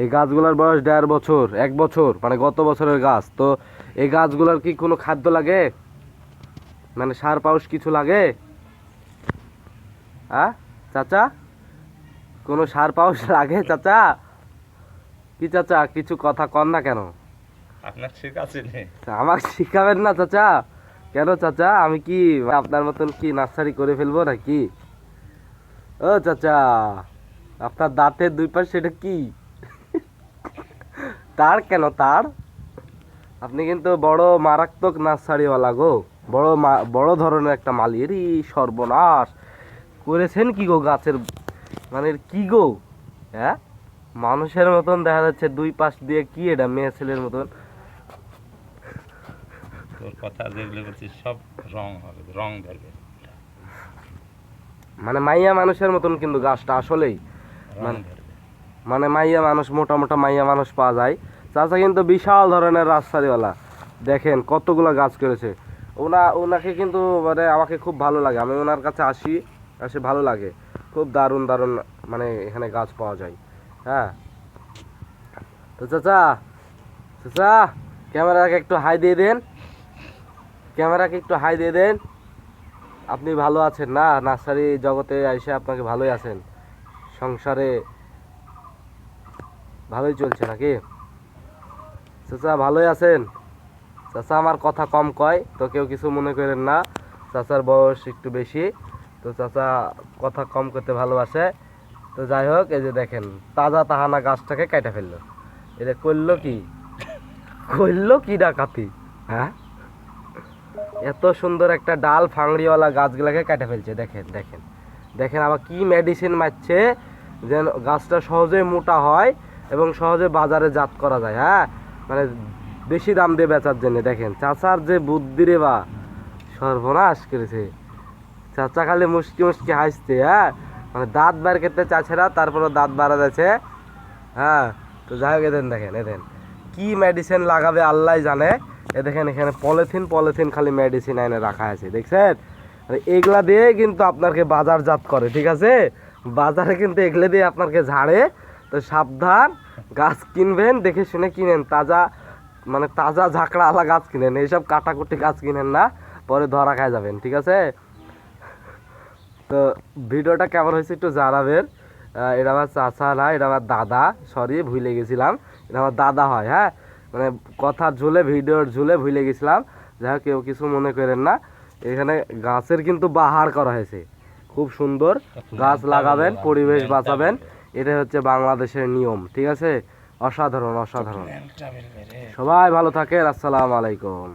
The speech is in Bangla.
এই গাছগুলোর বয়স দেড় বছর এক বছর মানে গত বছরের গাছ। তো এই গাছগুলোর কি কোনো খাদ্য লাগে? মানে সার পাউস কিছু লাগে? হ্যাঁ চাচা? কোনো সার পাউস লাগে চাচা? কি চাচা কিছু কথা কন না কেন? আপনার আমাকে শিখাবেন না চাচা। কেন চাচা? আমি কি আপনার মতন কি নার্সারি করে ফেলব নাকি? ও চাচা আপনার দাঁতের দুই পাশে সেটা কি? তার কেন তার? আপনি কিন্তু বড় মারাত্মক নার্সারিওয়ালা গো। বড় বড় ধরনের একটা মালি এরই সর্বনাশ। করেছেন কি গো গাছের মানে কি গো? হ্যাঁ? মানুষের মতন দেখা যাচ্ছে দুই পাশ দিয়ে কি এটা মেয়ে ছেলের মতন? তোর কথা যেগুলো বলছিস সব রং হবে রং ধরবে মানে মাইয়া মানুষের মতন কিন্তু গাছটা আসলেই। মানে- মানে মাইয়া মানুষ মোটা মোটা মাইয়া মানুষ পাওয়া যায়। চাচা কিন্তু বিশাল ধরনের রাস্তারিওয়ালা দেখেন কতগুলো গাছ করেছে। ওনা, ওনাকে কিন্তু মানে আমাকে খুব ভালো লাগে। আমি ওনার কাছে আসি, আসে ভালো লাগে। খুব দারুণ দারুণ মানে এখানে গাছ পাওয়া যায়। হ্যাঁ। তো চাচা চাচা, ক্যামেরাকে একটু হাই দিয়ে দেন। ক্যামেরাকে একটু হাই দিয়ে দেন। আপনি ভালো আছেন না? নার্সারি জগতে এসে আপনাকে ভালোই আছেন। সংসারে ভালোই চলছে নাকি? চাচা ভালোই আছেন? চাচা আমার কথা কম কয়, তো কেউ কিছু মনে করেন না। চাচার বয়স একটু বেশি, তো চাচা কথা কম করতে ভালোবাসে। তো যাই হোক, এই যে দেখেন, তাজা তাহানা গাছটাকে কেটে ফেলল। এটা করল কি? করল কি ডাকাতি? হ্যাঁ? এত সুন্দর একটা ডাল ফাংড়িওয়ালা গাছগুলাকে কেটে ফেলছে, দেখেন দেখেন। দেখেন আবার কি মেডিসিন মারছে, যেন গাছটা সহজে মোটা হয়। এবং সহজে বাজারে জাত করা যায় হ্যাঁ? মানে বেশি দাম দিয়ে বেচার জন্য, দেখেন। চাচার যে বুদ্ধি রে বা, সর্বনাশ করেছে। চাচা খালি মুশকি মুশকি হাসছে হ্যাঁ? মানে দাঁত বার করতে চাচ্ছে না তারপরে দাঁত বাড়া যাচ্ছে হ্যাঁ? তো যাই হোক এদেন দেখেন এদেন কি মেডিসিন লাগাবে আল্লাহ জানে। এ দেখেন, এখানে পলিথিন পলিথিন খালি মেডিসিন এনে রাখা আছে, দেখছেন? মানে এগুলা দিয়ে কিন্তু আপনাকে বাজারজাত করে, ঠিক আছে? বাজারে কিন্তু এগুলো দিয়ে আপনাকে ঝাড়ে তো সাবধান গাছ কিনবেন দেখে শুনে কিনেন। তাজা মানে তাজা ঝাঁকড়া আলা গাছ কিনেন। এইসব কাটাকুটি গাছ কিনেন না পরে ধরা খায় যাবেন ঠিক আছে? তো ভিডিওটা কেমন হয়েছে একটু জানাবেন। এটা আমার চাচা না এটা আমার দাদা সরি ভুলে গেছিলাম। এটা আমার দাদা হয় হ্যাঁ? মানে কথার ঝুলে ভিডিওর ঝুলে ভুলে গেছিলাম। যাই হোক কেউ কিছু মনে করেন না। এখানে গাছের কিন্তু বাহার করা হয়েছে। খুব সুন্দর গাছ লাগাবেন পরিবেশ বাঁচাবেন। এটা হচ্ছে বাংলাদেশের নিয়ম ঠিক আছে? অসাধারণ অসাধারণ। সবাই ভালো থাকেন আসসালামু আলাইকুম।